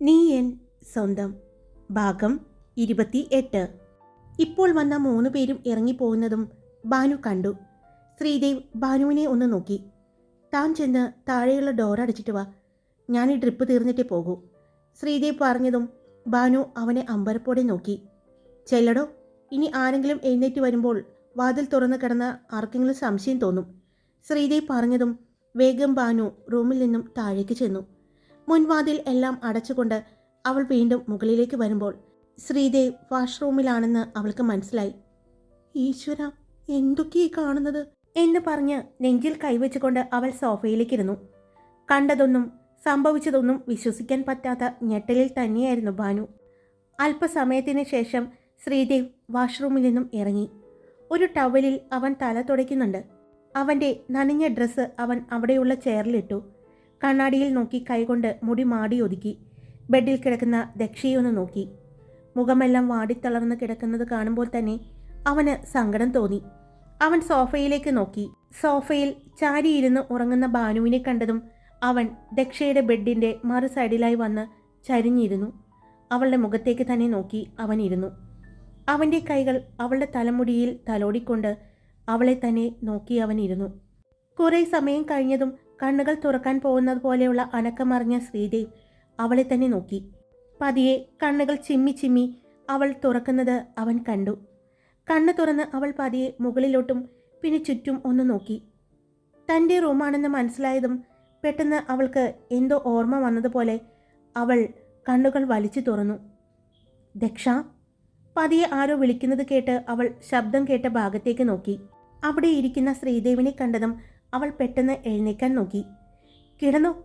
നീ എൻ സ്വന്തം ഭാഗം ഇരുപത്തി എട്ട് ഇപ്പോൾ വന്ന മൂന്ന് പേരും ഇറങ്ങിപ്പോകുന്നതും ബാനു കണ്ടു. ശ്രീദേവ് ബാനുവിനെ ഒന്ന് നോക്കി. താൻ ചെന്ന് താഴെയുള്ള ഡോർ അടച്ചിട്ട് വാ. ഞാൻ ഈ ഡ്രിപ്പ് തീർന്നിട്ടേ പോകൂ. ശ്രീദേവ് പറഞ്ഞതും ബാനു അവനെ അമ്പരപ്പോടെ നോക്കി. ചെല്ലടോ ഇനി ആരെങ്കിലും എഴുന്നേറ്റ് വരുമ്പോൾ വാതിൽ തുറന്ന് കിടന്ന ആർക്കെങ്കിലും സംശയം തോന്നും. ശ്രീദേവ് പറഞ്ഞതും വേഗം ബാനു റൂമിൽ നിന്നും താഴേക്ക് ചെന്നു. മുൻവാതിൽ എല്ലാം അടച്ചുകൊണ്ട് അവൾ വീണ്ടും മുകളിലേക്ക് വരുമ്പോൾ ശ്രീദേവ് വാഷ്റൂമിലാണെന്ന് അവൾക്ക് മനസ്സിലായി. ഈശ്വര എന്തൊക്കെയാ കാണുന്നത്? എന്ന് പറഞ്ഞ് നെഞ്ചിൽ കൈവച്ചുകൊണ്ട് അവൾ സോഫയിലേക്കിരുന്നു. കണ്ടതൊന്നും സംഭവിച്ചതൊന്നും വിശ്വസിക്കാൻ പറ്റാത്ത ഞെട്ടലിൽ തന്നെയായിരുന്നു ഭാനു. അല്പസമയത്തിന് ശേഷം ശ്രീദേവ് വാഷ്റൂമിൽ നിന്നും ഇറങ്ങി. ഒരു ടവലിൽ അവൻ തല തുടയ്ക്കുന്നുണ്ട്. അവന്റെ നനഞ്ഞ ഡ്രസ്സ് അവൻ അവിടെയുള്ള ചെയറിലിട്ടു. കണ്ണാടിയിൽ നോക്കി കൈകൊണ്ട് മുടി മാടി ഒതുക്കി. ബെഡിൽ കിടക്കുന്ന ദക്ഷയെ ഒന്ന് നോക്കി. മുഖമെല്ലാം വാടിത്തളർന്ന് കിടക്കുന്നത് കാണുമ്പോൾ തന്നെ അവന് സങ്കടം തോന്നി. അവൻ സോഫയിലേക്ക് നോക്കി. സോഫയിൽ ചാരിയിരുന്ന് ഉറങ്ങുന്ന ഭാനുവിനെ കണ്ടതും അവൻ ദക്ഷയുടെ ബെഡിന്റെ മറു സൈഡിലായി വന്ന് ചരിഞ്ഞിരുന്നു. അവളുടെ മുഖത്തേക്ക് തന്നെ നോക്കി അവൻ ഇരുന്നു അവന്റെ കൈകൾ അവളുടെ തലമുടിയിൽ തലോടിക്കൊണ്ട് അവളെ തന്നെ നോക്കി അവൻ ഇരുന്നു കുറേ സമയം കഴിഞ്ഞതും കണ്ണുകൾ തുറക്കാൻ പോകുന്നത് പോലെയുള്ള അനക്കമറിഞ്ഞ ശ്രീദേവ് അവളെ തന്നെ നോക്കി. പതിയെ കണ്ണുകൾ ചിമ്മി ചിമ്മി അവൾ തുറക്കുന്നത് അവൻ കണ്ടു. കണ്ണു തുറന്ന് അവൾ പതിയെ മുകളിലോട്ടും പിന്നെ ചുറ്റും ഒന്ന് നോക്കി. തന്റെ റൂമാണെന്ന് മനസ്സിലായതും പെട്ടെന്ന് അവൾക്ക് എന്തോ ഓർമ്മ വന്നതുപോലെ അവൾ കണ്ണുകൾ വലിച്ചു തുറന്നു. ദക്ഷ പതിയെ ആരോ വിളിക്കുന്നത് കേട്ട് അവൾ ശബ്ദം കേട്ട ഭാഗത്തേക്ക് നോക്കി. അവിടെ ഇരിക്കുന്ന ശ്രീദേവിനെ കണ്ടതും അവൾ പെട്ടെന്ന് എഴുന്നേക്കാൻ നോക്കി. കിടന്നു.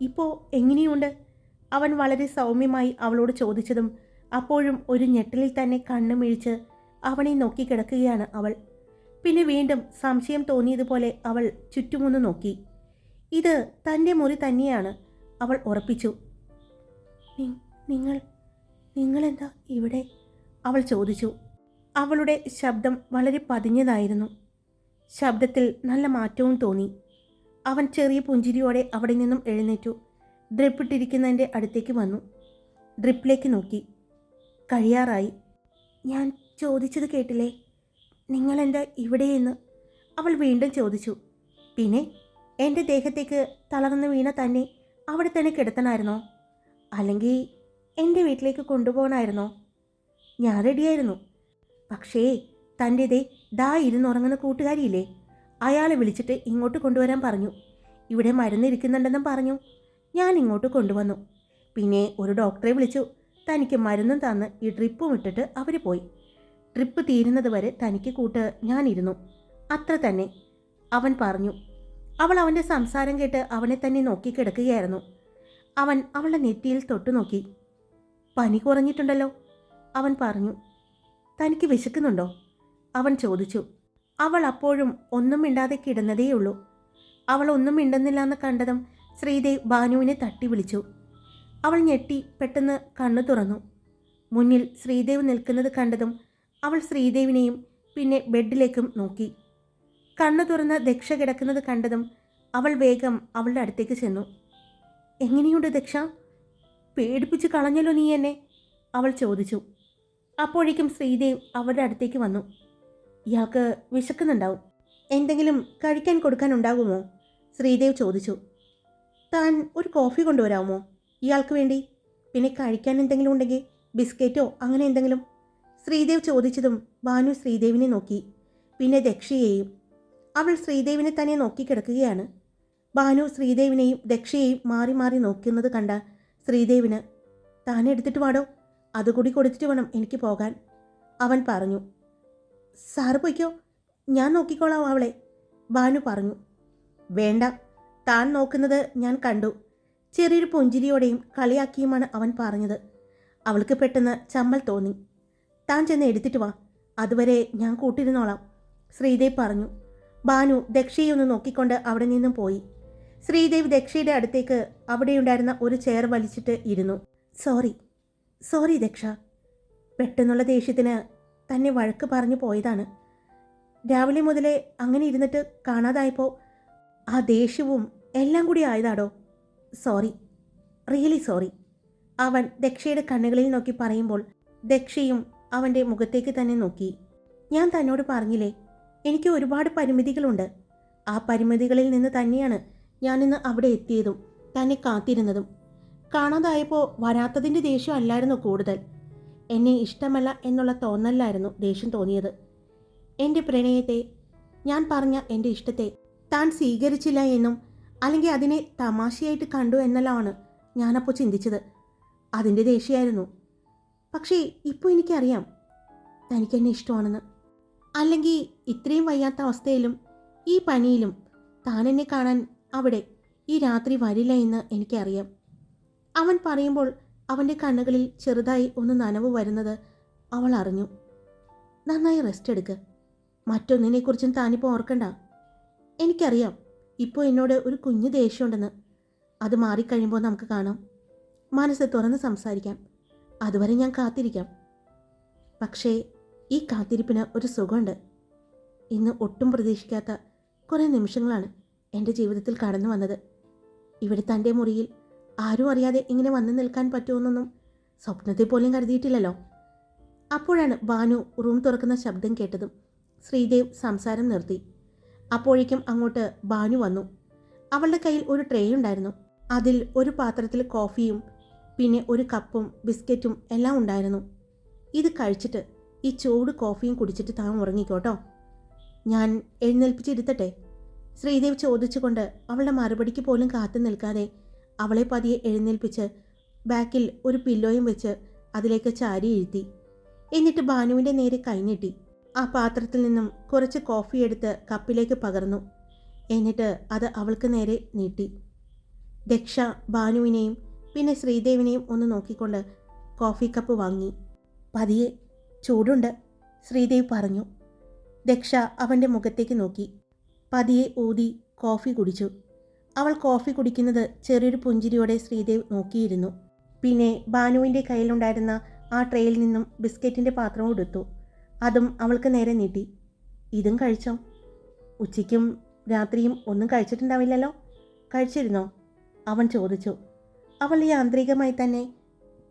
ഇപ്പോൾ എങ്ങനെയുണ്ട്? അവൻ വളരെ സൗമ്യമായി അവളോട് ചോദിച്ചതും അപ്പോഴും ഒരു ഞെട്ടലിൽ തന്നെ കണ്ണുമിഴിച്ച് അവനെ നോക്കി കിടക്കുകയാണ് അവൾ. പിന്നെ വീണ്ടും സംശയം തോന്നിയതുപോലെ അവൾ ചുറ്റുമൊന്ന് നോക്കി. ഇത് തന്റെ മുറി തന്നെയാണ് അവൾ ഉറപ്പിച്ചു. "നി- നിങ്ങൾ നിങ്ങളെന്താ ഇവിടെ? അവൾ ചോദിച്ചു. അവളുടെ ശബ്ദം വളരെ പതിഞ്ഞതായിരുന്നു. ശബ്ദത്തിൽ നല്ല മാറ്റവും തോന്നി. അവൻ ചെറിയ പുഞ്ചിരിയോടെ അവിടെ നിന്നും എഴുന്നേറ്റു. ഡ്രിപ്പിട്ടിരിക്കുന്നതിന്റെ അടുത്തേക്ക് വന്നു. ഡ്രിപ്പിലേക്ക് നോക്കി. കഴിയാറായി. ഞാൻ ചോദിച്ചത് കേട്ടില്ലേ? നിങ്ങളെന്താ ഇവിടെയെന്ന്? അവൾ വീണ്ടും ചോദിച്ചു. പിന്നെ എന്റെ ദേഹത്തേക്ക് തളർന്നു വീണ തന്നെ അവിടെ തന്നെ കിടത്തണമായിരുന്നോ? അല്ലെങ്കിൽ എന്റെ വീട്ടിലേക്ക് കൊണ്ടുപോകണമായിരുന്നോ? ഞാൻ റെഡിയായിരുന്നു. പക്ഷേ തന്റെ ദേ ദാ ഇരുന്നുറങ്ങുന്ന കൂട്ടുകാരിയില്ലേ? അയാളെ വിളിച്ചിട്ട് ഇങ്ങോട്ട് കൊണ്ടുവരാൻ പറഞ്ഞു. ഇവിടെ മരുന്നിരിക്കുന്നുണ്ടെന്നും പറഞ്ഞു. ഞാൻ ഇങ്ങോട്ട് കൊണ്ടുവന്നു. പിന്നെ ഒരു ഡോക്ടറെ വിളിച്ചു. തനിക്ക് മരുന്നും തന്ന് ഈ ട്രിപ്പും ഇട്ടിട്ട് അവർ പോയി. ട്രിപ്പ് തീരുന്നത് വരെ തനിക്ക് കൂട്ട് ഞാനിരുന്നു. അത്ര തന്നെ. അവൻ പറഞ്ഞു. അവൾ അവന്റെ സംസാരം കേട്ട് അവനെ തന്നെ നോക്കി കിടക്കുകയായിരുന്നു. അവൻ അവളുടെ നെറ്റിയിൽ തൊട്ടു നോക്കി. പനി കുറഞ്ഞിട്ടുണ്ടല്ലോ. അവൻ പറഞ്ഞു. തനിക്ക് വിശക്കുന്നുണ്ടോ? അവൻ ചോദിച്ചു അവൾ അപ്പോഴും ഒന്നും മിണ്ടാതെ കിടന്നതേയുള്ളൂ. അവൾ ഒന്നും മിണ്ടുന്നില്ലെന്ന് കണ്ടതും ശ്രീദേവ് ഭാനുവിനെ തട്ടി വിളിച്ചു. അവൾ ഞെട്ടി പെട്ടെന്ന് കണ്ണു തുറന്നു. മുന്നിൽ ശ്രീദേവ് നിൽക്കുന്നത് കണ്ടതും അവൾ ശ്രീദേവിനെയും പിന്നെ ബെഡിലേക്കും നോക്കി. കണ്ണു തുറന്ന് ദക്ഷ കിടക്കുന്നത് കണ്ടതും അവൾ വേഗം അവളുടെ അടുത്തേക്ക് ചെന്നു. എങ്ങനെയുണ്ട് ദക്ഷ? പേടിപ്പിച്ച് കളഞ്ഞല്ലോ നീ എന്നെ? അവൾ ചോദിച്ചു. അപ്പോഴേക്കും ശ്രീദേവ് അവരുടെ അടുത്തേക്ക് വന്നു. ഇയാൾക്ക് വിശക്കുന്നുണ്ടാവും. എന്തെങ്കിലും കഴിക്കാൻ കൊടുക്കാനുണ്ടാകുമോ ശ്രീദേവ് ചോദിച്ചു. താൻ ഒരു കോഫി കൊണ്ടുവരാമോ? ഇയാൾക്ക് വേണ്ടി. പിന്നെ കഴിക്കാൻ എന്തെങ്കിലും ഉണ്ടെങ്കിൽ ബിസ്ക്കറ്റോ അങ്ങനെ എന്തെങ്കിലും? ശ്രീദേവ് ചോദിച്ചതും ഭാനു ശ്രീദേവിനെ നോക്കി. പിന്നെ ദക്ഷയെയും. അവൾ ശ്രീദേവിനെ തന്നെ നോക്കി കിടക്കുകയാണ്. ഭാനു ശ്രീദേവിനെയും ദക്ഷയെയും മാറി മാറി നോക്കുന്നത് കണ്ട ശ്രീദേവിന് താൻ എടുത്തിട്ട് വാടോ? അതുകൂടി കൊടുത്തിട്ട് വേണം എനിക്ക് പോകാൻ. അവൻ പറഞ്ഞു. സാറ് പൊയ്ക്കോ. ഞാൻ നോക്കിക്കോളാം അവളെ. ഭാനു പറഞ്ഞു. വേണ്ട. താൻ നോക്കുന്നത് ഞാൻ കണ്ടു. ചെറിയൊരു പുഞ്ചിരിയോടെയും കളിയാക്കിയുമാണ് അവൻ പറഞ്ഞത്. അവൾക്ക് പെട്ടെന്ന് ചമ്മൽ തോന്നി. താൻ ചെന്ന് എടുത്തിട്ട് വാ. അതുവരെ ഞാൻ കൂട്ടിരുന്നോളാം. ശ്രീദേവ് പറഞ്ഞു. ഭാനു ദക്ഷയെ ഒന്ന് നോക്കിക്കൊണ്ട് അവിടെ നിന്നും പോയി. ശ്രീദേവ് ദക്ഷയുടെ അടുത്തേക്ക് അവിടെയുണ്ടായിരുന്ന ഒരു ചെയർ വലിച്ചിട്ട് ഇരുന്നു. സോറി. സോറി ദക്ഷ. പെട്ടെന്നുള്ള ദേഷ്യത്തിന് തന്നെ വഴക്ക് പറഞ്ഞു പോയതാണ്. രാവിലെ മുതലേ അങ്ങനെ ഇരുന്നിട്ട് കാണാതായപ്പോൾ ആ ദേഷ്യവും എല്ലാം കൂടി ആയതാടോ? സോറി. Really sorry. അവൻ ദക്ഷയുടെ കണ്ണുകളിൽ നോക്കി പറയുമ്പോൾ ദക്ഷയും അവന്റെ മുഖത്തേക്ക് തന്നെ നോക്കി. ഞാൻ തന്നോട് പറഞ്ഞില്ലേ എനിക്ക് ഒരുപാട് പരിമിതികളുണ്ട്. ആ പരിമിതികളിൽ നിന്ന് തന്നെയാണ് ഞാനിന്ന് അവിടെ എത്തിയതും തന്നെ കാത്തിരുന്നതും. കാണാതായപ്പോൾ വരാത്തതിന്റെ ദേഷ്യം അല്ലായിരുന്നു കൂടുതൽ. എന്നെ ഇഷ്ടമല്ല എന്നുള്ള തോന്നലായിരുന്നു ദേഷ്യം തോന്നിയത്. എന്റെ പ്രണയത്തെ ഞാൻ പറഞ്ഞ എന്റെ ഇഷ്ടത്തെ താൻ സ്വീകരിച്ചില്ല എന്നും അല്ലെങ്കിൽ അതിനെ തമാശയായിട്ട് കണ്ടു എന്നെല്ലാമാണ് ഞാനപ്പോൾ ചിന്തിച്ചത്. അതിന്റെ ദേഷ്യമായിരുന്നു. പക്ഷേ ഇപ്പോൾ എനിക്കറിയാം തനിക്കെന്നെ ഇഷ്ടമാണെന്ന്. അല്ലെങ്കിൽ ഇത്രയും വയ്യാത്ത അവസ്ഥയിലും ഈ പനിയിലും താൻ എന്നെ കാണാൻ അവിടെ ഈ രാത്രി വരില്ല എന്ന് എനിക്കറിയാം. അവൻ പറയുമ്പോൾ അവന്റെ കണ്ണുകളിൽ ചെറുതായി ഒന്ന് നനവ് വരുന്നത് അവൾ അറിഞ്ഞു. നന്നായി റെസ്റ്റ് എടുക്ക്. മറ്റൊന്നിനെക്കുറിച്ചും താനിപ്പോൾ ഓർക്കണ്ട. എനിക്കറിയാം ഇപ്പോൾ എന്നോട് ഒരു കുഞ്ഞു ദേഷ്യമുണ്ടെന്ന്. അത് മാറിക്കഴിയുമ്പോൾ നമുക്ക് കാണാം. മനസ്സ് തുറന്ന് സംസാരിക്കാം. അതുവരെ ഞാൻ കാത്തിരിക്കാം. പക്ഷേ ഈ കാത്തിരിപ്പിന് ഒരു സുഖമുണ്ട്. ഇന്ന് ഒട്ടും പ്രതീക്ഷിക്കാത്ത കുറേ നിമിഷങ്ങളാണ് എന്റെ ജീവിതത്തിൽ കടന്നു വന്നത്. ഇവിടെ തന്റെ മുറിയിൽ ആരും അറിയാതെ ഇങ്ങനെ വന്നു നിൽക്കാൻ പറ്റുമെന്നൊന്നും സ്വപ്നത്തിൽ പോലും കരുതിയിട്ടില്ലല്ലോ. അപ്പോഴാണ് ഭാനു റൂം തുറക്കുന്ന ശബ്ദം കേട്ടതും ശ്രീദേവ് സംസാരം നിർത്തി. അപ്പോഴേക്കും അങ്ങോട്ട് ഭാനു വന്നു. അവളുടെ കയ്യിൽ ഒരു ട്രേ ഉണ്ടായിരുന്നു. അതിൽ ഒരു പാത്രത്തിൽ കോഫിയും പിന്നെ ഒരു കപ്പും ബിസ്ക്കറ്റും എല്ലാം ഉണ്ടായിരുന്നു. ഇത് കഴിച്ചിട്ട് ഈ ചൂട് കോഫിയും കുടിച്ചിട്ട് താൻ ഉറങ്ങിക്കോട്ടോ. ഞാൻ എഴുന്നേൽപ്പിച്ചിരുത്തട്ടെ. ശ്രീദേവ് ചോദിച്ചുകൊണ്ട് അവളുടെ മറുപടിക്ക് പോലും കാത്തു നിൽക്കാതെ അവളെ പതിയെ എഴുന്നേൽപ്പിച്ച് ബാക്കിൽ ഒരു പില്ലോയും വെച്ച് അതിലേക്ക് ചാരി എഴുത്തി എന്നിട്ട് ഭാനുവിന്റെ നേരെ കൈനീട്ടി ആ പാത്രത്തിൽ നിന്നും കുറച്ച് കോഫി എടുത്ത് കപ്പിലേക്ക് പകർന്നു. എന്നിട്ട് അത് അവൾക്ക് നേരെ നീട്ടി. ദക്ഷ ബാനുവിനെയും പിന്നെ ശ്രീദേവിനെയും ഒന്ന് നോക്കിക്കൊണ്ട് കോഫി കപ്പ് വാങ്ങി. പതിയെ ചൂടുണ്ട് ശ്രീദേവ് പറഞ്ഞു. ദക്ഷ അവന്റെ മുഖത്തേക്ക് നോക്കി. പതിയെ ഊതി കോഫി കുടിച്ചു. അവൾ കോഫി കുടിക്കുന്നത് ചെറിയൊരു പുഞ്ചിരിയോടെ ശ്രീദേവ് നോക്കിയിരുന്നു. പിന്നെ ബാനുവിന്റെ കയ്യിലുണ്ടായിരുന്ന ആ ട്രേയിൽ നിന്നും ബിസ്ക്കറ്റിന്റെ പാത്രവും എടുത്തു. അതും അവൾക്ക് നേരെ നീട്ടി. ഇതും കഴിച്ചോ? ഉച്ചയ്ക്കും രാത്രിയും ഒന്നും കഴിച്ചിട്ടുണ്ടാവില്ലല്ലോ? കഴിച്ചിരുന്നോ? അവൻ ചോദിച്ചു. അവൾ യാന്ത്രികമായി തന്നെ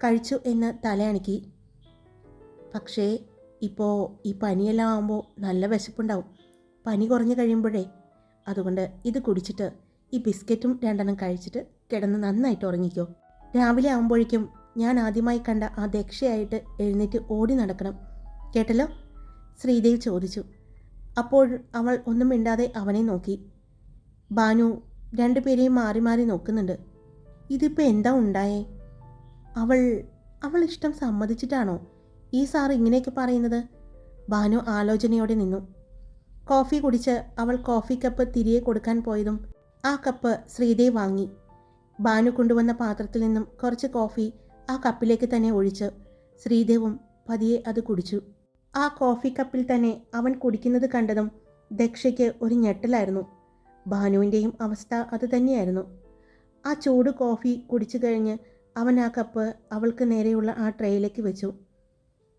കഴിച്ചു എന്ന് തലയണക്കി. പക്ഷേ ഇപ്പോൾ ഈ പനിയെല്ലാം ആകുമ്പോൾ നല്ല വിശപ്പുണ്ടാവും. പനി കുറഞ്ഞു കഴിയുമ്പോഴേ. അതുകൊണ്ട് ഇത് കുടിച്ചിട്ട് ഈ ബിസ്ക്കറ്റും രണ്ടെണ്ണം കഴിച്ചിട്ട് കിടന്ന് നന്നായിട്ട് ഉറങ്ങിക്കോ. രാവിലെ ആകുമ്പോഴേക്കും ഞാൻ ആദ്യമായി കണ്ട ആ ദക്ഷയായിട്ട് എഴുന്നേറ്റ് ഓടി നടക്കണം. കേട്ടല്ലോ? ശ്രീദേവി ചോദിച്ചു. അപ്പോൾ അവൾ ഒന്നും മിണ്ടാതെ അവനെ നോക്കി. ബാനു രണ്ടുപേരെയും മാറി മാറി നോക്കുന്നുണ്ട്. ഇതിപ്പോൾ എന്താ ഉണ്ടായേ? അവൾ അവൾ ഇഷ്ടം സമ്മതിച്ചിട്ടാണോ ഈ സാർ ഇങ്ങനെയൊക്കെ പറയുന്നത്? ബാനു ആലോചനയോടെ നിന്നു. കോഫി കുടിച്ച് അവൾ കോഫി കപ്പ് തിരികെ കൊടുക്കാൻ പോയതും ആ കപ്പ് ശ്രീദേവ് വാങ്ങി. ബാനു കൊണ്ടുവന്ന പാത്രത്തിൽ നിന്നും കുറച്ച് കോഫി ആ കപ്പിലേക്ക് തന്നെ ഒഴിച്ച് ശ്രീദേവും പതിയെ അത് കുടിച്ചു. ആ കോഫി കപ്പിൽ തന്നെ അവൻ കുടിക്കുന്നത് കണ്ടതും ദക്ഷയ്ക്ക് ഒരു ഞെട്ടലായിരുന്നു. ഭാനുവിന്റെയും അവസ്ഥ അതുതന്നെയായിരുന്നു ആ ചൂട് കോഫി കുടിച്ചു കഴിഞ്ഞ് അവൻ ആ കപ്പ് അവൾക്ക് നേരെയുള്ള ആ ട്രേയിലേക്ക് വെച്ചു.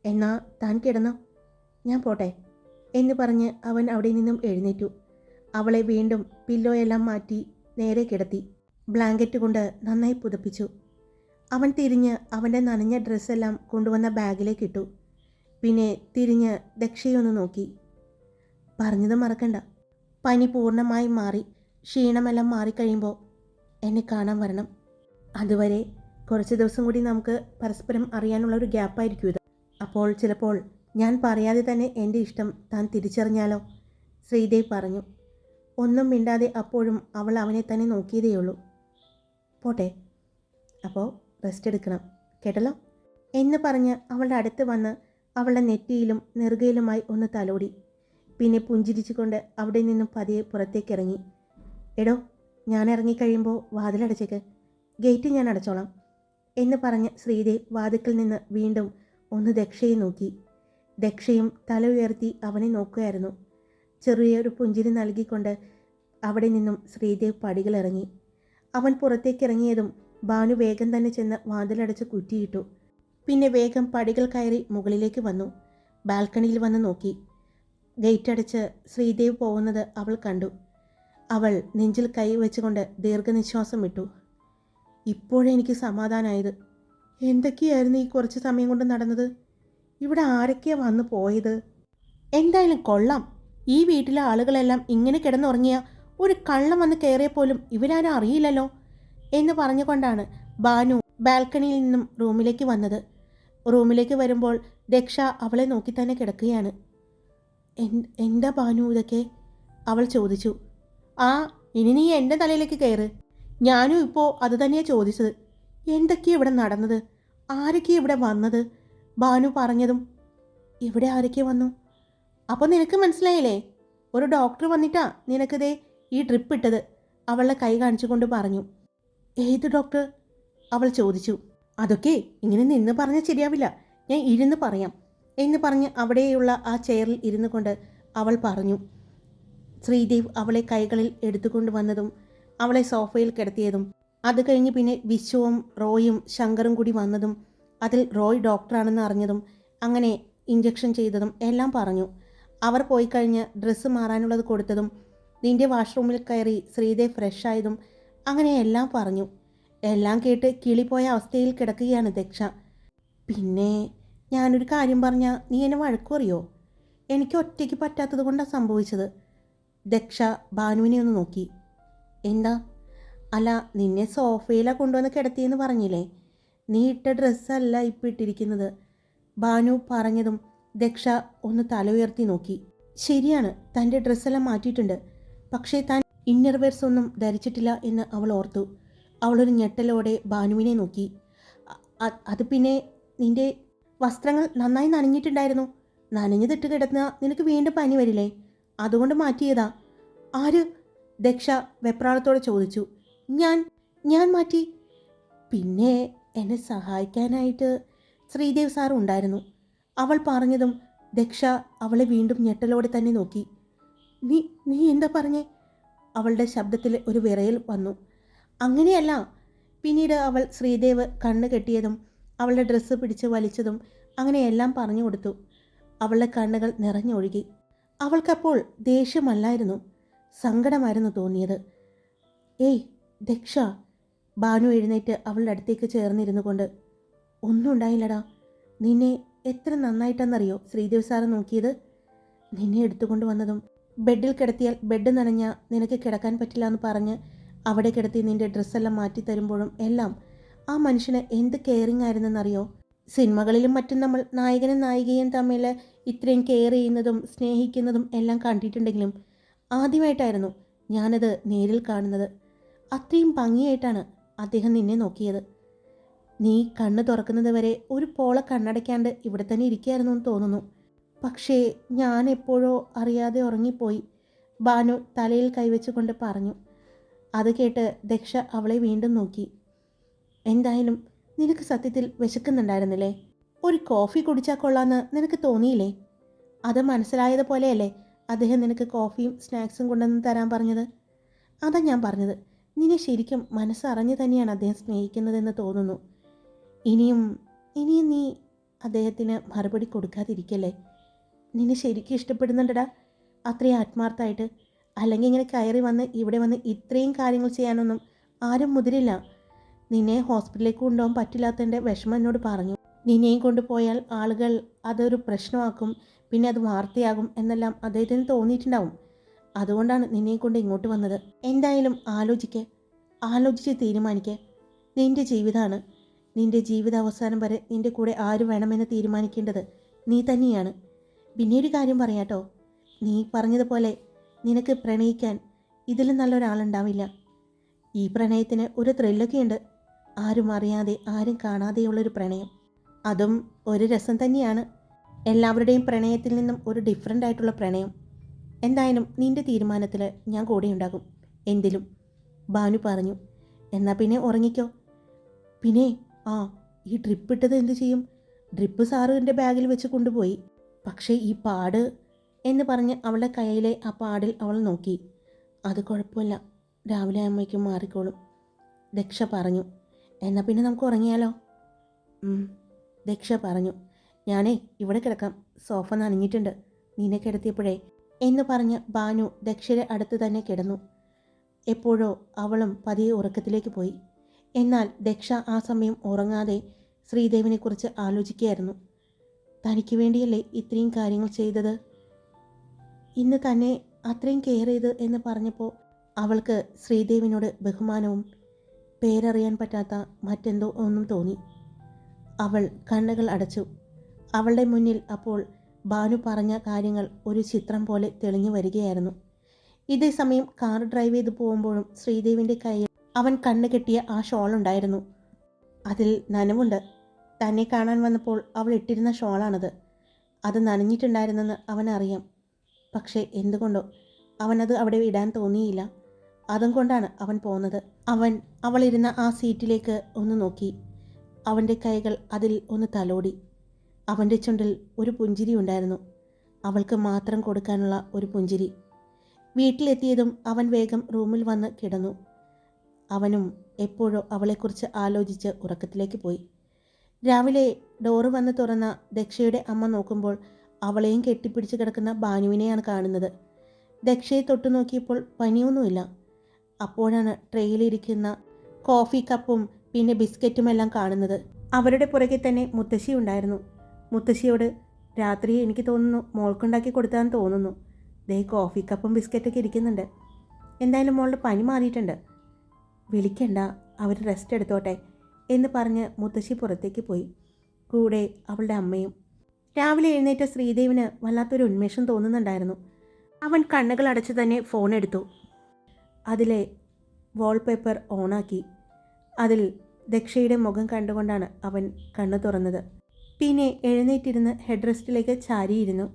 എന്നാ താൻ കിടന്നോ? ഞാൻ പോട്ടെ എന്ന് പറഞ്ഞ് അവൻ അവിടെ നിന്നും എഴുന്നേറ്റു. അവളെ വീണ്ടും പില്ലോയെല്ലാം മാറ്റി നേരെ കിടത്തി. ബ്ലാങ്കറ്റ് കൊണ്ട് നന്നായി പുതപ്പിച്ചു. അവൻ തിരിഞ്ഞ് അവന്റെ നനഞ്ഞ ഡ്രസ്സെല്ലാം കൊണ്ടുവന്ന ബാഗിലേക്ക് ഇട്ടു പിന്നെ തിരിഞ്ഞ് ദക്ഷയൊന്ന് നോക്കി. പറഞ്ഞത് മറക്കണ്ട. പനി പൂർണമായി മാറി ക്ഷീണമെല്ലാം മാറിക്കഴിയുമ്പോൾ എന്നെ കാണാൻ വരണം. അതുവരെ കുറച്ച് ദിവസം കൂടി നമുക്ക് പരസ്പരം അറിയാനുള്ള ഒരു ഗ്യാപ്പായിരിക്കും ഇത്. അപ്പോൾ ചിലപ്പോൾ ഞാൻ പറയാതെ തന്നെ എന്റെ ഇഷ്ടം താൻ തിരിച്ചറിഞ്ഞാലോ? ശ്രീദേവ് പറഞ്ഞു. ഒന്നും മിണ്ടാതെ അപ്പോഴും അവൾ അവനെ തന്നെ നോക്കിയതേയുള്ളൂ. പോട്ടെ അപ്പോൾ റെസ്റ്റ് എടുക്കണം കേട്ടല്ലോ? എന്ന് പറഞ്ഞ് അവളുടെ അടുത്ത് വന്ന് അവളുടെ നെറ്റിയിലും നെറുകയിലുമായി ഒന്ന് തലോടി. പിന്നെ പുഞ്ചിരിച്ചുകൊണ്ട് അവിടെ നിന്നും പതിയെ പുറത്തേക്ക് ഇറങ്ങി എടോ ഞാൻ ഇറങ്ങിക്കഴിയുമ്പോൾ വാതിലടച്ചേക്ക് ഗേറ്റ് ഞാൻ അടച്ചോളാം എന്ന് പറഞ്ഞ് ശ്രീദേവ് വാതിക്കൽ നിന്ന് വീണ്ടും ഒന്ന് ദക്ഷയെ നോക്കി. ദക്ഷയും തല ഉയർത്തി അവനെ നോക്കുകയായിരുന്നു. ചെറിയൊരു പുഞ്ചിരി നൽകിക്കൊണ്ട് അവിടെ നിന്നും ശ്രീദേവ് പടികളിറങ്ങി. അവൻ പുറത്തേക്ക് ഇറങ്ങിയതും ഭാനു വേഗം തന്നെ ചെന്ന് വാതിലടച്ച് കുറ്റിയിട്ടു. പിന്നെ വേഗം പടികൾ കയറി മുകളിലേക്ക് വന്നു. ബാൽക്കണിയിൽ വന്ന് നോക്കി. ഗേറ്റ് അടച്ച് ശ്രീദേവ് പോകുന്നത് അവൾ കണ്ടു. അവൾ നെഞ്ചിൽ കൈ വെച്ചുകൊണ്ട് ദീർഘനിശ്വാസം വിട്ടു. ഇപ്പോഴെനിക്ക് സമാധാനമായത് എന്തൊക്കെയായിരുന്നു ഈ കുറച്ച് സമയം കൊണ്ട് നടന്നത്? ഇവിടെ ആരൊക്കെയാണ് വന്നു പോയത്? എന്തായാലും കൊള്ളാം. ഈ വീട്ടിലെ ആളുകളെല്ലാം ഇങ്ങനെ കിടന്നുറങ്ങിയ ഒരു കള്ളം വന്ന് കയറിയ പോലും ഇവരാരും അറിയില്ലല്ലോ എന്ന് പറഞ്ഞുകൊണ്ടാണ് ബാനു ബാൽക്കണിയിൽ നിന്നും റൂമിലേക്ക് വന്നത്. റൂമിലേക്ക് വരുമ്പോൾ ദക്ഷ അവളെ നോക്കി തന്നെ കിടക്കുകയാണ്. എന്താ ബാനു ഇതൊക്കെ? അവൾ ചോദിച്ചു. ആ ഇനി നീ എന്റെ തലയിലേക്ക് കയറ്. ഞാനും ഇപ്പോൾ അത് തന്നെയാണ് ചോദിച്ചത്. എന്തൊക്കെയാണ് ഇവിടെ നടന്നത്? ആരൊക്കെയാണ് ഇവിടെ വന്നത്? ബാനു പറഞ്ഞതും ഇവിടെ ആരൊക്കെ വന്നു? അപ്പോൾ നിനക്ക് മനസ്സിലായില്ലേ? ഒരു ഡോക്ടർ വന്നിട്ടാ നിനക്കിതേ ഈ ട്രിപ്പ് ഇട്ടത്. അവളുടെ കൈ കാണിച്ചുകൊണ്ട് പറഞ്ഞു. ഏത് ഡോക്ടർ അവൾ ചോദിച്ചു. അതൊക്കെ ഇങ്ങനെ നിന്ന് പറഞ്ഞാൽ ശരിയാവില്ല. ഞാൻ ഇരുന്ന് പറയാം. എന്ന് പറഞ്ഞ് അവിടെയുള്ള ആ ചെയറിൽ ഇരുന്നു കൊണ്ട് അവൾ പറഞ്ഞു. ശ്രീദേവ് അവളെ കൈകളിൽ എടുത്തുകൊണ്ട് വന്നതും അവളെ സോഫയിൽ കിടത്തിയതും അത് കഴിഞ്ഞ് പിന്നെ വിശ്വവും റോയും ശങ്കറും കൂടി വന്നതും അതിൽ റോയ് ഡോക്ടറാണെന്ന് അറിഞ്ഞതും അങ്ങനെ ഇഞ്ചക്ഷൻ ചെയ്തതും എല്ലാം പറഞ്ഞു. അവർ പോയി കഴിഞ്ഞ് ഡ്രസ്സ് മാറാനുള്ളത് കൊടുത്തതും നിന്റെ വാഷ്റൂമിൽ കയറി ശ്രീദേവ് ഫ്രഷ് ആയതും അങ്ങനെ എല്ലാം പറഞ്ഞു. എല്ലാം കേട്ട് കിളിപ്പോയ അവസ്ഥയിൽ കിടക്കുകയാണ് ദക്ഷ. പിന്നെ ഞാനൊരു കാര്യം പറഞ്ഞാൽ നീ എന്നെ വഴക്കുറിയോ എനിക്ക് ഒറ്റയ്ക്ക് പറ്റാത്തത് കൊണ്ടാണ് സംഭവിച്ചത്. ദക്ഷ ഭാനുവിനെ ഒന്ന് നോക്കി. എന്താ? അല്ല നിന്നെ സോഫയിലാണ് കൊണ്ടുവന്ന് കിടത്തിയെന്ന് പറഞ്ഞില്ലേ? നീ ഇട്ട ഡ്രസ്സല്ല ഇപ്പം ഇട്ടിരിക്കുന്നത്. ഭാനു പറഞ്ഞതും ദക്ഷ ഒന്ന് തല ഉയർത്തി നോക്കി. ശരിയാണ് തന്റെ ഡ്രസ്സെല്ലാം മാറ്റിയിട്ടുണ്ട്. പക്ഷേ താൻ ഇന്നർവെയർസ് ഒന്നും ധരിച്ചിട്ടില്ല എന്ന് അവൾ ഓർത്തു. അവളൊരു ഞെട്ടലോടെ ഭാനുവിനെ നോക്കി. "അ- അ- അത് പിന്നെ നിന്റെ വസ്ത്രങ്ങൾ നന്നായി നനഞ്ഞിട്ടുണ്ടായിരുന്നു. നനഞ്ഞതിട്ട് കിടന്ന നിനക്ക് വീണ്ടും പനി വരില്ലേ? അതുകൊണ്ട് മാറ്റിയതാ. ആര്? ദക്ഷ വെപ്രാളത്തോടെ ചോദിച്ചു. ഞാൻ ഞാൻ മാറ്റി. പിന്നെ എന്നെ സഹായിക്കാനായിട്ട് ശ്രീദേവ് സാർ ഉണ്ടായിരുന്നു. അവൾ പറഞ്ഞതും ദക്ഷ അവളെ വീണ്ടും ഞെട്ടലോടെ തന്നെ നോക്കി. നീ നീ എന്താ പറഞ്ഞേ? അവളുടെ ശബ്ദത്തിൽ ഒരു വിറയൽ വന്നു. അങ്ങനെയല്ല. പിന്നീട് അവൾ ശ്രീദേവ് കണ്ണ് കെട്ടിയതും അവളുടെ ഡ്രസ്സ് പിടിച്ച് വലിച്ചതും അങ്ങനെയെല്ലാം പറഞ്ഞു കൊടുത്തു. അവളുടെ കണ്ണുകൾ നിറഞ്ഞൊഴുകി. അവൾക്കപ്പോൾ ദേഷ്യമല്ലായിരുന്നു സങ്കടമായിരുന്നു തോന്നിയത്. ഏയ് ദക്ഷ. ബാനു എഴുന്നേറ്റ് അവളുടെ അടുത്തേക്ക് ചേർന്നിരുന്നു കൊണ്ട് ഒന്നും ഉണ്ടായില്ലടാ. നിന്നെ എത്ര നന്നായിട്ടെന്നറിയോ ശ്രീദേവ് സാറ് നോക്കിയത്? നിന്നെ എടുത്തുകൊണ്ട് വന്നതും ബെഡിൽ കിടത്തിയാൽ ബെഡ് നനഞ്ഞ നിനക്ക് കിടക്കാൻ പറ്റില്ല എന്ന് പറഞ്ഞ് അവിടെ കിടത്തി നിന്റെ ഡ്രസ്സെല്ലാം മാറ്റി തരുമ്പോഴും എല്ലാം ആ മനുഷ്യന് എന്ത് കെയറിങ് ആയിരുന്നെന്നറിയോ? സിനിമകളിലും മറ്റും നമ്മൾ നായകനും നായികയും തമ്മിൽ ഇത്രയും കെയർ ചെയ്യുന്നതും സ്നേഹിക്കുന്നതും എല്ലാം കണ്ടിട്ടുണ്ടെങ്കിലും ആദ്യമായിട്ടായിരുന്നു ഞാനത് നേരിൽ കാണുന്നത്. അത്രയും ഭംഗിയായിട്ടാണ് അദ്ദേഹം നിന്നെ നോക്കിയത്. നീ കണ്ണു തുറക്കുന്നത് വരെ ഒരു പോള കണ്ണടയ്ക്കാണ്ട് ഇവിടെ തന്നെ ഇരിക്കുകയായിരുന്നു എന്ന് തോന്നുന്നു. പക്ഷേ ഞാൻ എപ്പോഴോ അറിയാതെ ഉറങ്ങിപ്പോയി. ബാനു തലയിൽ കൈവച്ചുകൊണ്ട് പറഞ്ഞു. അത് കേട്ട് ദക്ഷ അവളെ വീണ്ടും നോക്കി. എന്തായാലും നിനക്ക് സത്യത്തിൽ വിശക്കുന്നുണ്ടായിരുന്നില്ലേ? ഒരു കോഫി കുടിച്ചാൽ കൊള്ളാന്ന് നിനക്ക് തോന്നിയില്ലേ? അത് മനസ്സിലായതുപോലെയല്ലേ അദ്ദേഹം നിനക്ക് കോഫിയും സ്നാക്സും കൊണ്ടുവന്ന് തരാൻ പറഞ്ഞത്? അതാ ഞാൻ പറഞ്ഞത്. നിന്നെ ശരിക്കും മനസ്സറിഞ്ഞ് തന്നെയാണ് അദ്ദേഹം സ്നേഹിക്കുന്നതെന്ന് തോന്നുന്നു. ഇനിയും ഇനിയും നീ അദ്ദേഹത്തിന് മറുപടി കൊടുക്കാതിരിക്കല്ലേ? നിന്നെ ശരിക്കും ഇഷ്ടപ്പെടുന്നുണ്ടടാ. അത്രയും ആത്മാർത്ഥമായിട്ട്. അല്ലെങ്കിൽ ഇങ്ങനെ കയറി വന്ന് ഇവിടെ വന്ന് ഇത്രയും കാര്യങ്ങൾ ചെയ്യാനൊന്നും ആരും മുതിരില്ല. നിന്നെ ഹോസ്പിറ്റലിലേക്ക് കൊണ്ടുപോകാൻ പറ്റില്ലാത്തതിന്റെ വിഷമം എന്നോട് പറഞ്ഞു. നിന്നെയും കൊണ്ടുപോയാൽ ആളുകൾ അതൊരു പ്രശ്നമാക്കും. പിന്നെ അത് വാർത്തയാകും എന്നെല്ലാം അദ്ദേഹത്തിന് തോന്നിയിട്ടുണ്ടാവും. അതുകൊണ്ടാണ് നിന്നെയും കൊണ്ട് ഇങ്ങോട്ട് വന്നത്. എന്തായാലും ആലോചിക്കേ. ആലോചിച്ച് തീരുമാനിക്കേ. നിന്റെ ജീവിതമാണ്. നിന്റെ ജീവിതാവസാനം വരെ നിന്റെ കൂടെ ആര് വേണമെന്ന് തീരുമാനിക്കേണ്ടത് നീ തന്നെയാണ്. പിന്നെ ഒരു കാര്യം പറയാട്ടോ. നീ പറഞ്ഞതുപോലെ നിനക്ക് പ്രണയിക്കാൻ ഇതിലും നല്ലൊരാളുണ്ടാവില്ല. ഈ പ്രണയത്തിന് ഒരു ത്രില്ലൊക്കെയുണ്ട്. ആരും അറിയാതെ ആരും കാണാതെയുള്ളൊരു പ്രണയം. അതും ഒരു രസം തന്നെയാണ്. എല്ലാവരുടെയും പ്രണയത്തിൽ നിന്നും ഒരു ഡിഫറെന്റ് ആയിട്ടുള്ള പ്രണയം. എന്തായാലും നിന്റെ തീരുമാനത്തിൽ ഞാൻ കൂടെ ഉണ്ടാകും എന്തിലും. ഭാനു പറഞ്ഞു. എന്നാൽ പിന്നെ ഉറങ്ങിക്കോ. പിന്നെ ആ ഈ ഡ്രിപ്പ് ഇട്ടത് എന്ത് ചെയ്യും? ഡ്രിപ്പ് സാറിന്റെ ബാഗിൽ വെച്ച് കൊണ്ടുപോയി. പക്ഷേ ഈ പാട് എന്ന് പറഞ്ഞ് അവളുടെ കയ്യിലെ ആ പാടിൽ അവൾ നോക്കി. അത് കുഴപ്പമില്ല. രാവിലെ അമ്മയ്ക്കും മാറിക്കോളും. ദക്ഷ പറഞ്ഞു. എന്നാൽ പിന്നെ നമുക്ക് ഉറങ്ങിയാലോ? ദക്ഷ പറഞ്ഞു. ഞാനേ ഇവിടെ കിടക്കാം. സോഫ നനഞ്ഞിട്ടുണ്ട്. നിന്നെ കിടത്തിയപ്പോഴേ. എന്ന് പറഞ്ഞ് ബാനു ദക്ഷയുടെ അടുത്ത് തന്നെ കിടന്നു. എപ്പോഴോ അവളും പതിയെ ഉറക്കത്തിലേക്ക് പോയി. എന്നാൽ ദക്ഷ ആ സമയം ഉറങ്ങാതെ ശ്രീദേവിനെക്കുറിച്ച് ആലോചിക്കുകയായിരുന്നു. തനിക്ക് വേണ്ടിയല്ലേ ഇത്രയും കാര്യങ്ങൾ ചെയ്തത്? ഇന്ന് തന്നെ അത്രയും കെയർ ചെയ്ത് എന്ന് പറഞ്ഞപ്പോൾ അവൾക്ക് ശ്രീദേവിനോട് ബഹുമാനവും പേരറിയാൻ പറ്റാത്ത മറ്റെന്തോ ഒന്നും തോന്നി. അവൾ കണ്ണുകൾ അടച്ചു. അവളുടെ മുന്നിൽ അപ്പോൾ ഭാനു പറഞ്ഞ കാര്യങ്ങൾ ഒരു ചിത്രം പോലെ തെളിഞ്ഞു വരികയായിരുന്നു. ഇതേ സമയം കാർ ഡ്രൈവ് ചെയ്ത് പോകുമ്പോഴും ശ്രീദേവിന്റെ കയ്യിൽ അവൻ കണ്ണു കെട്ടിയ ആ ഷോൾ ഉണ്ടായിരുന്നു. അതിൽ നനവുണ്ട്. തന്നെ കാണാൻ വന്നപ്പോൾ അവൾ ഇട്ടിരുന്ന ഷോളാണത്. അത് നനഞ്ഞിട്ടുണ്ടായിരുന്നെന്ന് അവനറിയാം. പക്ഷേ എന്തുകൊണ്ടോ അവനത് അവിടെ ഇടാൻ തോന്നിയില്ല. അതും കൊണ്ടാണ് അവൻ പോകുന്നത് അവൻ അവളിരുന്ന ആ സീറ്റിലേക്ക് ഒന്ന് നോക്കി. അവന്റെ കൈകൾ അതിൽ ഒന്ന് തലോടി. അവന്റെ ചുണ്ടിൽ ഒരു പുഞ്ചിരി ഉണ്ടായിരുന്നു. അവൾക്ക് മാത്രം കൊടുക്കാനുള്ള ഒരു പുഞ്ചിരി. വീട്ടിലെത്തിയതും അവൻ വേഗം റൂമിൽ വന്ന് കിടന്നു. അവനും എപ്പോഴോ അവളെക്കുറിച്ച് ആലോചിച്ച് ഉറക്കത്തിലേക്ക് പോയി. രാവിലെ ഡോറ് വന്ന് തുറന്ന ദക്ഷയുടെ അമ്മ നോക്കുമ്പോൾ അവളെയും കെട്ടിപ്പിടിച്ച് കിടക്കുന്ന ബാനുവിനെയാണ് കാണുന്നത്. ദക്ഷയെ തൊട്ടു നോക്കിയപ്പോൾ പനിയൊന്നുമില്ല. അപ്പോഴാണ് ട്രെയിലിരിക്കുന്ന കോഫി കപ്പും പിന്നെ ബിസ്ക്കറ്റുമെല്ലാം കാണുന്നത്. അവരുടെ പുറകെ തന്നെ മുത്തശ്ശി ഉണ്ടായിരുന്നു. മുത്തശ്ശിയോട് രാത്രി എനിക്ക് തോന്നുന്നു മോൾക്കുണ്ടാക്കി കൊടുത്താന്ന് തോന്നുന്നു. ദേ കോഫി കപ്പും ബിസ്ക്കറ്റൊക്കെ ഇരിക്കുന്നുണ്ട്. എന്തായാലും മോളുടെ പനി മാറിയിട്ടുണ്ട്. വിളിക്കണ്ട അവർ റെസ്റ്റ് എടുത്തോട്ടെ എന്ന് പറഞ്ഞ് മുത്തശ്ശി പുറത്തേക്ക് പോയി. കൂടെ അവളുടെ അമ്മയും. രാവിലെ എഴുന്നേറ്റ ശ്രീദേവിന് വല്ലാത്തൊരു ഉന്മേഷം തോന്നുന്നുണ്ടായിരുന്നു. അവൻ കണ്ണുകൾ അടച്ചു തന്നെ ഫോൺ എടുത്തു. അതിലെ വാൾപേപ്പർ ഓണാക്കി അതിൽ ദക്ഷയുടെ മുഖം കണ്ടുകൊണ്ടാണ് അവൻ കണ്ണു തുറന്നത്. പിന്നെ എഴുന്നേറ്റിരുന്ന് ഹെഡ് റെസ്റ്റിലേക്ക് ചാരിയിരുന്നു.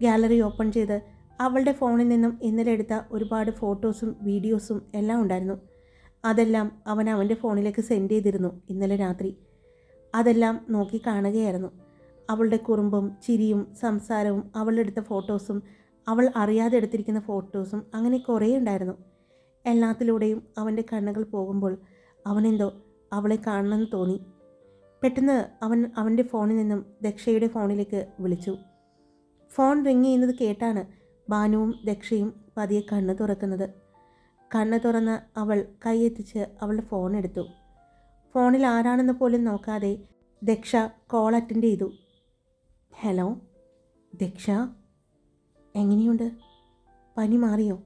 ഗാലറി ഓപ്പൺ ചെയ്ത് അവളുടെ ഫോണിൽ നിന്നും ഇന്നലെ എടുത്ത ഒരുപാട് ഫോട്ടോസും വീഡിയോസും എല്ലാം ഉണ്ടായിരുന്നു. അതെല്ലാം അവൻ അവന്റെ ഫോണിലേക്ക് സെൻഡ് ചെയ്തിരുന്നു ഇന്നലെ രാത്രി. അതെല്ലാം നോക്കി കാണുകയായിരുന്നു. അവളുടെ കുറുമ്പും ചിരിയും സംസാരവും അവളെടുത്ത ഫോട്ടോസും അവൾ അറിയാതെ എടുത്തിരിക്കുന്ന ഫോട്ടോസും അങ്ങനെ കുറേ ഉണ്ടായിരുന്നു. എല്ലാത്തിലൂടെയും അവന്റെ കണ്ണുകൾ പോകുമ്പോൾ അവനെന്തോ അവളെ കാണണമെന്ന് തോന്നി. പെട്ടെന്ന് അവൻ അവന്റെ ഫോണിൽ നിന്നും ദക്ഷയുടെ ഫോണിലേക്ക് വിളിച്ചു. ഫോൺ റിങ് ചെയ്യുന്നത് കേട്ടാണ് ഭാനുവും ദക്ഷയും പതിയെ കണ്ണ് തുറക്കുന്നത്. കണ്ണ് തുറന്ന് അവൾ കൈയെത്തിച്ച് അവളുടെ ഫോൺ എടുത്തു. ഫോണിൽ ആരാണെന്ന് പോലും നോക്കാതെ ദക്ഷ കോൾ അറ്റൻഡ് ചെയ്തു. ഹലോ ദക്ഷ? എങ്ങനെയുണ്ട്? പനി മാറിയോ?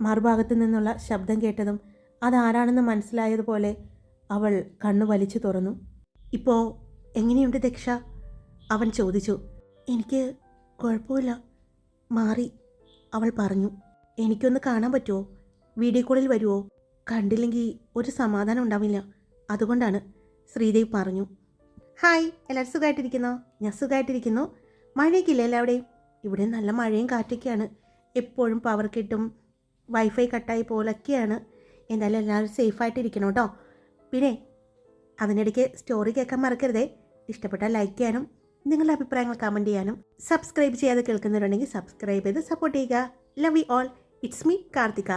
മറുഭാഗത്തു നിന്നുള്ള ശബ്ദം കേട്ടതും അതാരാണെന്ന് മനസ്സിലായതുപോലെ അവൾ കണ്ണു വലിച്ചു തുറന്നു. ഇപ്പോൾ എങ്ങനെയുണ്ട് ദക്ഷ? അവൻ ചോദിച്ചു. എനിക്ക് കുഴപ്പമില്ല. മാറി അവൾ പറഞ്ഞു. എനിക്കൊന്ന് കാണാൻ പറ്റുമോ വീഡിയോ കോളിൽ വരുമോ കണ്ടില്ലെങ്കിൽ ഒരു സമാധാനം ഉണ്ടാവില്ല. അതുകൊണ്ടാണ് ശ്രീദേവ് പറഞ്ഞു. ഹായ് എല്ലാവരും സുഖമായിട്ടിരിക്കുന്നോ? ഞാൻ സുഖമായിട്ടിരിക്കുന്നു. മഴയൊക്കെ എല്ലാവിടെയും? ഇവിടെ നല്ല മഴയും കാറ്റൊക്കെയാണ്. എപ്പോഴും പവർ കിട്ടും വൈഫൈ കട്ടായി പോലൊക്കെയാണ് എന്തായാലും എല്ലാവരും സേഫായിട്ടിരിക്കണം കേട്ടോ. പിന്നെ അതിനിടയ്ക്ക് സ്റ്റോറി കേൾക്കാൻ മറക്കരുതേ. ഇഷ്ടപ്പെട്ടാൽ ലൈക്ക് ചെയ്യാനും നിങ്ങളുടെ അഭിപ്രായങ്ങൾ കമന്റ് ചെയ്യാനും സബ്സ്ക്രൈബ് ചെയ്യാതെ കേൾക്കുന്നവരുണ്ടെങ്കിൽ സബ്സ്ക്രൈബ് ചെയ്ത് സപ്പോർട്ട് ചെയ്യുക. Love you all it's me Karthika